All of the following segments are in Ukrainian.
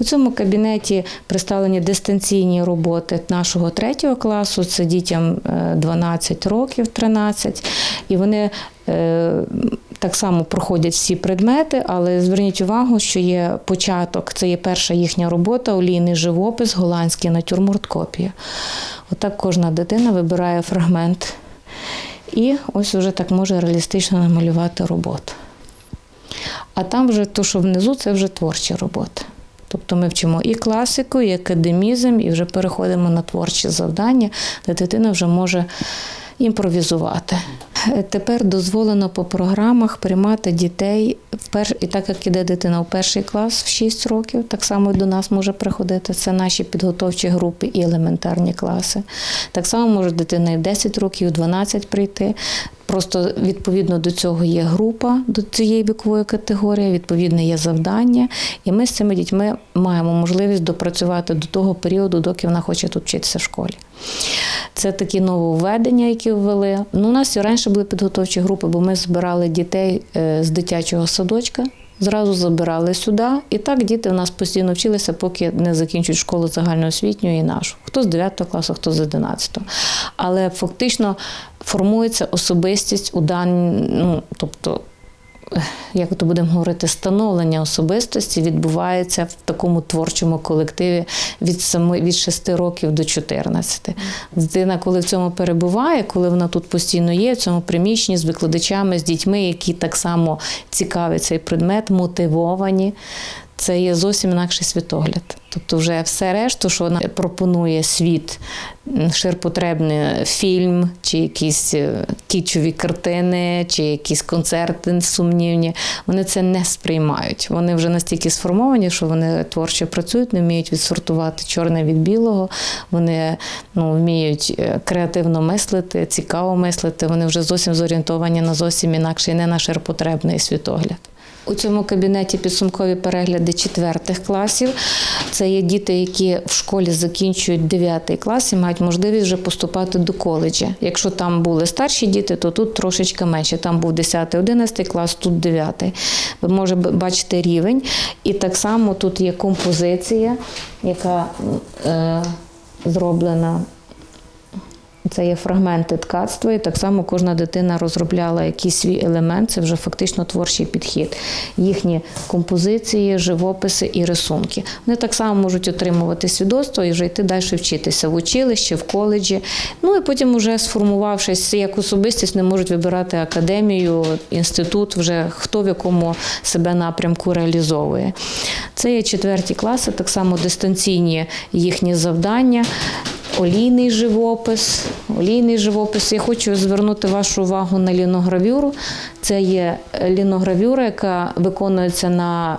У цьому кабінеті представлені дистанційні роботи нашого третього класу. Це дітям е, 12 років, 13. І вони е, так само проходять всі предмети, але зверніть увагу, що є початок, це є перша їхня робота, олійний живопис, голландський натюрморт копія. Отак кожна дитина вибирає фрагмент. І ось уже так може реалістично намалювати роботу. А там вже то, що внизу, це вже творчі роботи. Тобто ми вчимо і класику, і академізм, і вже переходимо на творчі завдання, де дитина вже може імпровізувати. Е, Тепер дозволено по програмах приймати дітей в перш... і так як іде дитина в перший клас в 6 років, так само і до нас може приходити. Це наші підготовчі групи і елементарні класи. Так само може дитина і в 10 років, і в 12 прийти. Просто відповідно до цього є група до цієї вікової категорії, відповідне є завдання, і ми з цими дітьми маємо можливість допрацювати до того періоду, доки вона хоче тут вчитися в школі. Це такі нововведення, які ввели. Ну, у нас і раніше були підготовчі групи, бо ми збирали дітей е, з дитячого садочка. Зразу забирали сюди, і так діти в нас постійно вчилися, поки не закінчують школу загальноосвітню і нашу. Хто з 9 класу, хто з 11. Але фактично формується особистість у даній, ну, тобто як то будемо говорити, становлення особистості відбувається в такому творчому колективі від сами від 6 років до 14. Дитина, коли в цьому перебуває, коли вона тут постійно є, в цьому приміщенні з викладачами, з дітьми, які так само цікавляться цей предмет, мотивовані. Це є зовсім інакший світогляд. Тобто, вже все решту, що вона пропонує світ, ширпотребний фільм, чи якісь е, кічові картини, чи якісь концерти сумнівні, вони це не сприймають. Вони вже настільки сформовані, що вони творчо працюють, не вміють відсортувати чорне від білого, вони ну, вміють е, креативно мислити, цікаво мислити. Вони вже зовсім зорієнтовані на зовсім інакший, не на ширпотребний світогляд. У цьому кабінеті підсумкові перегляди четвертих класів. Це є діти, які в школі закінчують 9 клас і мають можливість вже поступати до коледжа. Якщо там були старші діти, то тут трошечки менше. Там був 10-11 клас, тут 9. Ви можете бачити рівень. І так само тут є композиція, яка е, зроблена це є фрагменти ткацтва, і так само кожна дитина розробляла якийсь свій елемент, це вже фактично творчий підхід. Їхні композиції, живописи і рисунки. Вони так само можуть отримувати свідоцтво і вже йти далі вчитися в училищі, в коледжі. Ну і потім, вже сформувавшись як особистість, не можуть вибирати академію, інститут, вже хто в якому себе напрямку реалізовує. Це є четверті класи, так само дистанційні їхні завдання олійний живопис. Олійний живопис. Я хочу звернути вашу увагу на ліногравюру. Це є ліногравюра, яка виконується на.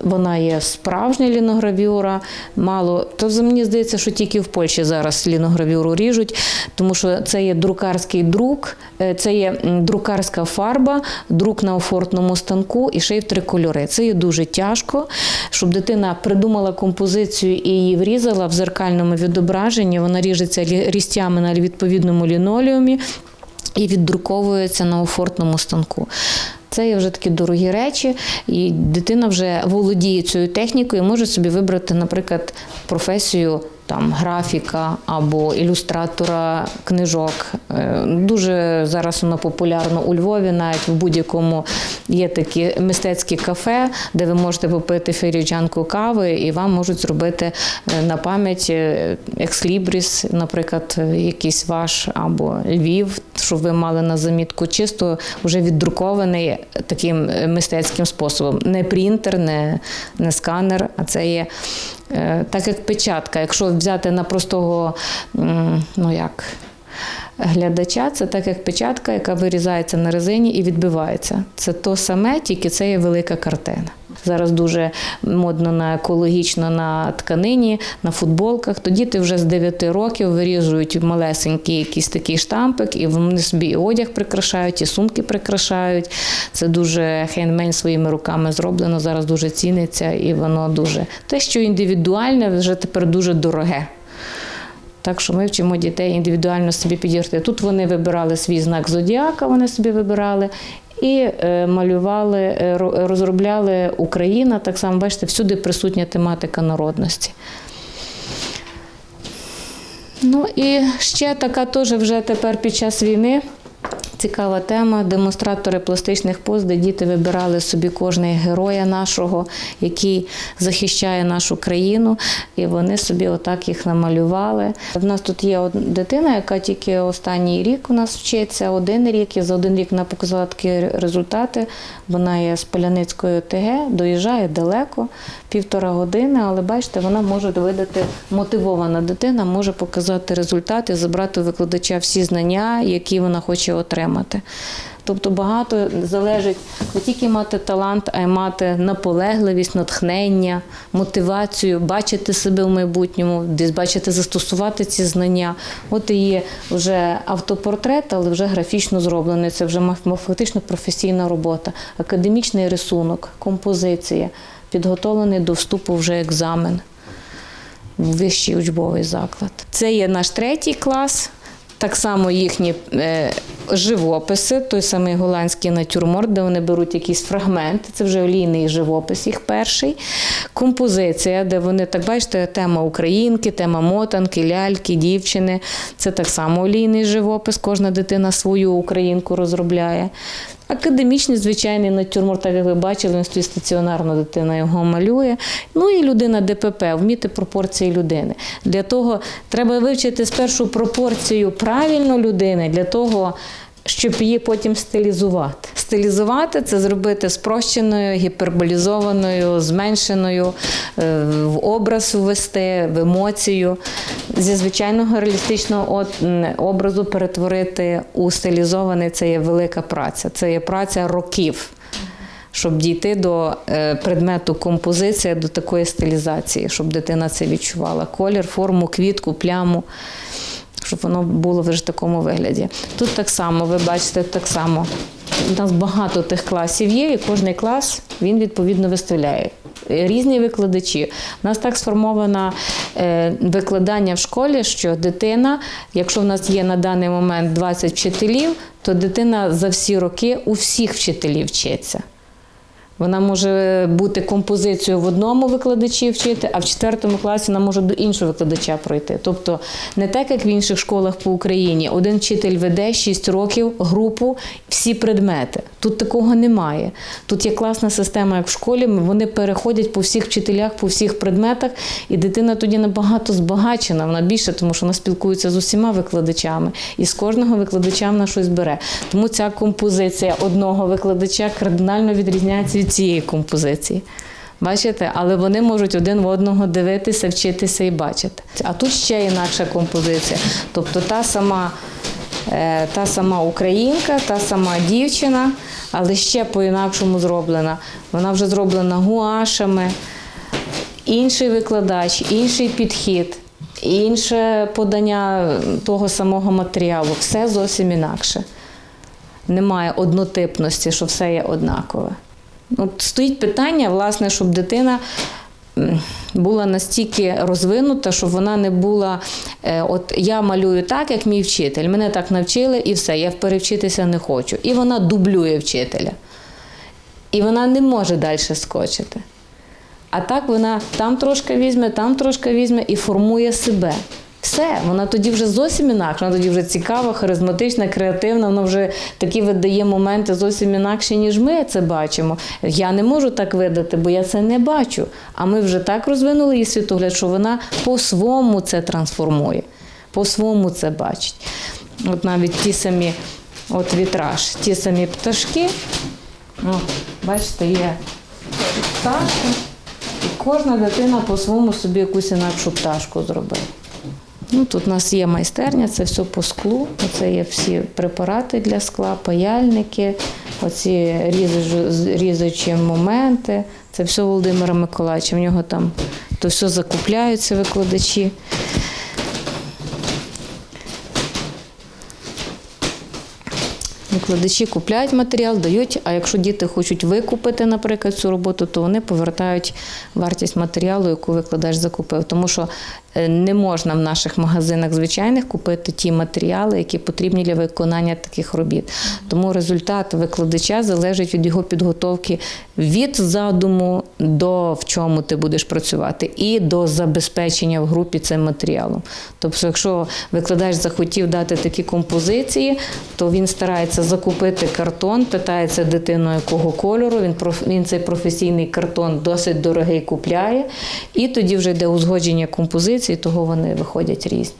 Вона є справжня ліногравюра, мало. То мені здається, що тільки в Польщі зараз ліногравюру ріжуть, тому що це є друкарський друк, е, це є друкарська фарба, друк на офортному станку і ще й в три кольори. Це є дуже тяжко, щоб дитина придумала композицію і її врізала в зеркальному відображенні. Вона ріжеться лі- на відповідному лінолеумі і віддруковується на офортному станку. Це є вже такі дорогі речі, і дитина вже володіє цією технікою, може собі вибрати, наприклад, професію там графіка або ілюстратора книжок. Е, Дуже зараз воно популярно у Львові, навіть в будь-якому є такі мистецькі кафе, де ви можете попити феріджанку кави, і вам можуть зробити е, на пам'ять е, екслібріс, наприклад, якийсь ваш або Львів, щоб ви мали на замітку, чисто вже віддрукований таким мистецьким способом. Не принтер, не, не сканер, а це є так як печатка. Якщо взяти на простого, ну як. Глядача це так як печатка, яка вирізається на резині і відбивається. Це то саме, тільки це є велика картина. Зараз дуже модно на екологічно на тканині, на футболках. То діти вже з 9 років виріжують малесенький якийсь такий штампик, і вони собі і одяг прикрашають, і сумки прикрашають. Це дуже хендмейн своїми руками зроблено. Зараз дуже ціниться, і воно дуже те, що індивідуальне, вже тепер дуже дороге. Так що ми вчимо дітей індивідуально собі підірти. Тут вони вибирали свій знак зодіака, вони собі вибирали. і е, малювали, е, розробляли Україна. Так само, бачите, всюди присутня тематика народності. Ну і ще така теж вже тепер під час війни. Цікава тема. Демонстратори пластичних поз, де діти вибирали собі кожного героя нашого, який захищає нашу країну, і вони собі отак їх намалювали. В нас тут є дитина, яка тільки останній рік у нас вчиться, один рік, і за один рік вона показала такі результати. Вона є з Поляницької ОТГ, доїжджає далеко, півтора години, але бачите, вона може видати мотивована дитина, може показати результати, забрати викладача всі знання, які вона хоче отримати. Тобто багато залежить не тільки мати талант, а й мати наполегливість, натхнення, мотивацію, бачити себе в майбутньому, десь бачити, застосувати ці знання. От і є вже автопортрет, але вже графічно зроблений. Це вже фактично професійна робота, академічний рисунок, композиція, підготовлений до вступу вже екзамен вищий учбовий заклад. Це є наш третій клас. Так само їхні е, живописи, той самий голландський натюрморт, де вони беруть якісь фрагменти, це вже олійний живопис, їх перший. Композиція, де вони, так бачите, тема українки, тема мотанки, ляльки, дівчини. Це так само олійний живопис, кожна дитина свою українку розробляє. Академічний звичайний натюрморт, так як ви бачили, він стоїть стаціонарно, дитина його малює. Ну і людина ДПП, вміти пропорції людини. Для того треба вивчити спершу пропорцію правильно людини, для того, щоб її потім стилізувати. Стилізувати це зробити спрощеною, гіперболізованою, зменшеною, е, в образ ввести, в емоцію. Зі звичайного реалістичного образу перетворити у стилізований це є велика праця. Це є праця років. Щоб дійти до е, предмету композиція, до такої стилізації, щоб дитина це відчувала. Колір, форму, квітку, пляму, щоб воно було вже в такому вигляді. Тут так само, ви бачите, так само. У нас багато тих класів є, і кожен клас він відповідно виставляє. Різні викладачі. У нас так сформовано е, викладання в школі, що дитина, якщо в нас є на даний момент 20 вчителів, то дитина за всі роки у всіх вчителів вчиться. Вона може бути композицією в одному викладачі вчити, а в четвертому класі вона може до іншого викладача пройти. Тобто не так, як в інших школах по Україні. Один вчитель веде 6 років групу, всі предмети. Тут такого немає. Тут є класна система, як в школі. Вони переходять по всіх вчителях, по всіх предметах, і дитина тоді набагато збагачена. Вона більше, тому що вона спілкується з усіма викладачами, і з кожного викладача вона щось бере. Тому ця композиція одного викладача кардинально відрізняється від цієї композиції. Бачите, але вони можуть один в одного дивитися, вчитися і бачити. А тут ще інакша композиція. Тобто та сама, е, та сама українка, та сама дівчина, але ще по-інакшому зроблена. Вона вже зроблена гуашами, інший викладач, інший підхід, інше подання того самого матеріалу. Все зовсім інакше. Немає однотипності, що все є однакове. От стоїть питання, власне, щоб дитина була настільки розвинута, щоб вона не була. е, От я малюю так, як мій вчитель. Мене так навчили, і все, я перевчитися не хочу. І вона дублює вчителя. І вона не може далі скочити. А так вона там трошки візьме, там трошки візьме і формує себе. Все, вона тоді вже зовсім інакша, вона тоді вже цікава, харизматична, креативна, вона вже такі видає моменти зовсім інакші, ніж ми це бачимо. Я не можу так видати, бо я це не бачу. А ми вже так розвинули її світогляд, що вона по-своєму це трансформує, по-своєму це бачить. От навіть ті самі от вітраж, ті самі пташки. О, бачите, є пташка, і кожна дитина по-своєму собі якусь інакшу пташку зробила. Ну, тут у нас є майстерня, це все по склу. Це є всі препарати для скла, паяльники, оці різачі моменти. Це все Володимира Миколаївича. В нього там то все закупляються викладачі. Викладачі купляють матеріал, дають, а якщо діти хочуть викупити, наприклад, цю роботу, то вони повертають вартість матеріалу, яку викладач закупив. Тому що не можна в наших магазинах звичайних купити ті матеріали, які потрібні для виконання таких робіт. Тому результат викладача залежить від його підготовки від задуму до в чому ти будеш працювати, і до забезпечення в групі цим матеріалом. Тобто, якщо викладач захотів дати такі композиції, то він старається закупити картон, питається дитину, якого кольору. Він він цей професійний картон досить дорогий купляє, і тоді вже йде узгодження композиції, того вони виходять різні.